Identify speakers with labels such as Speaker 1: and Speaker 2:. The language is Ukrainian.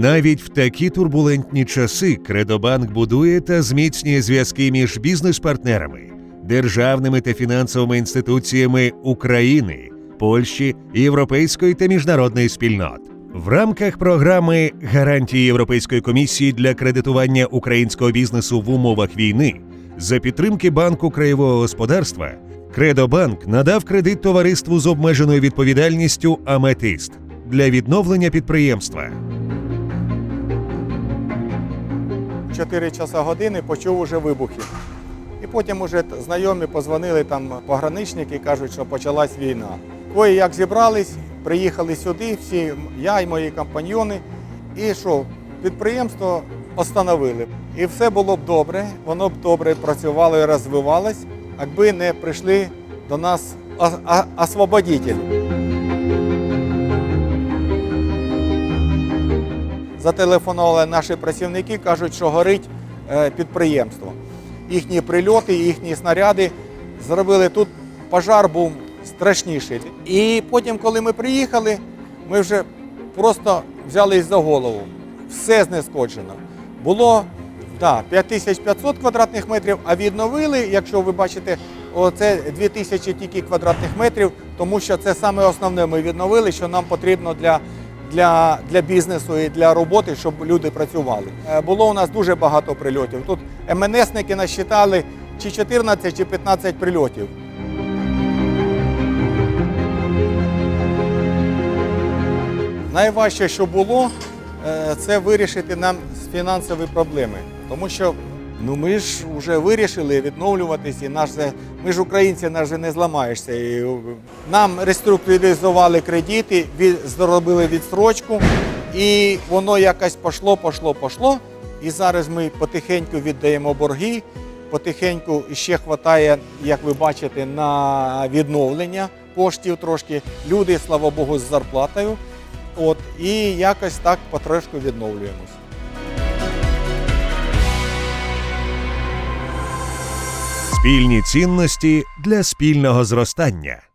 Speaker 1: Навіть в такі турбулентні часи Кредобанк будує та зміцнює зв'язки між бізнес-партнерами, державними та фінансовими інституціями України, Польщі, європейської та міжнародної спільнот. В рамках програми гарантії Європейської комісії для кредитування українського бізнесу в умовах війни за підтримки банку краєвого господарства Кредобанк надав кредит товариству з обмеженою відповідальністю Аметист для відновлення підприємства.
Speaker 2: 4 часа години почув уже вибухи. І потім уже знайомі позвонили там пограничники, кажуть, що почалась війна. Кої як зібрались, приїхали сюди, всі я і мої компаньйони. І що, підприємство остановили. І все було б добре, воно б добре працювало і розвивалось, якби не прийшли до нас а- Зателефонували наші працівники, кажуть, що горить е, підприємство. Їхні прильоти, їхні снаряди зробили тут пожар був страшніший. І потім, коли ми приїхали, ми вже просто взялись за голову. Все знескоджено. Було да, 5500 квадратних метрів, а відновили, якщо ви бачите, оце 2000 тільки квадратних метрів, тому що це саме основне ми відновили, що нам потрібно для для, для бізнесу і для роботи, щоб люди працювали. Е, Було у нас дуже багато прильотів. Тут МНСники насчитали чи 14, чи 15 прильотів. Найважче, що було, е, це вирішити нам фінансові проблеми. Тому що ну, ми ж вже вирішили відновлюватись, і наш, ми ж українці, нас же не зламаєшся. І е, нам реструктуризували кредити, від, зробили відстрочку, і воно якось пошло, пошло, пошло. І зараз ми потихеньку віддаємо борги, потихеньку ще вистачає, як ви бачите, на відновлення коштів трошки. Люди, слава Богу, з зарплатою. От, і якось так потрошку відновлюємось.
Speaker 1: Спільні цінності для спільного зростання.